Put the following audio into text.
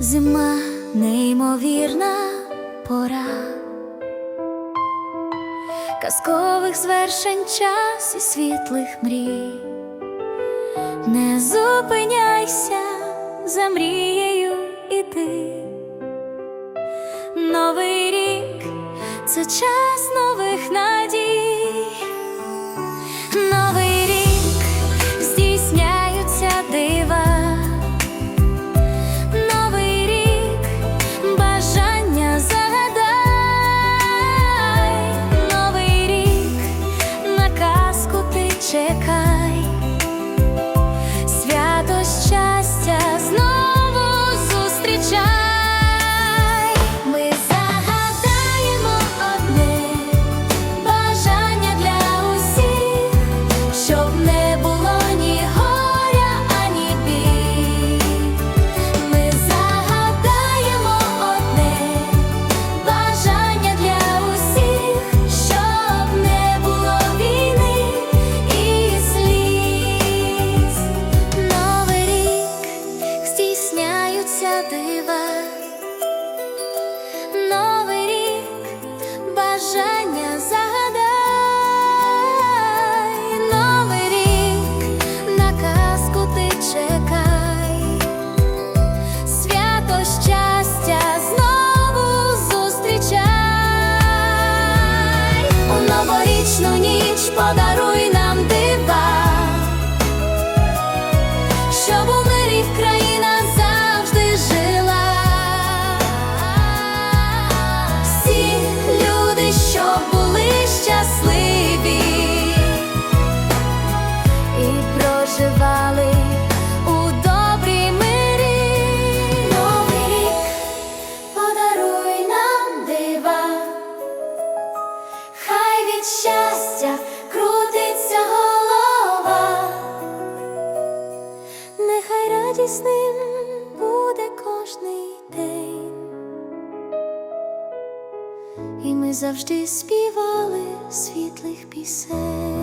Зима неймовірна пора, казкових звершень час і світлих мрій, не зупиняйся за мрією іди. Новий рік це час нових надій. Дива. Новий рік бажання загадай. Новий рік на казку ти чекай. Свято щастя знову зустрічай. У новорічну ніч подаруй нам щастя крутиться голова. Нехай радісним буде кожний день, і ми завжди співали світлих пісень.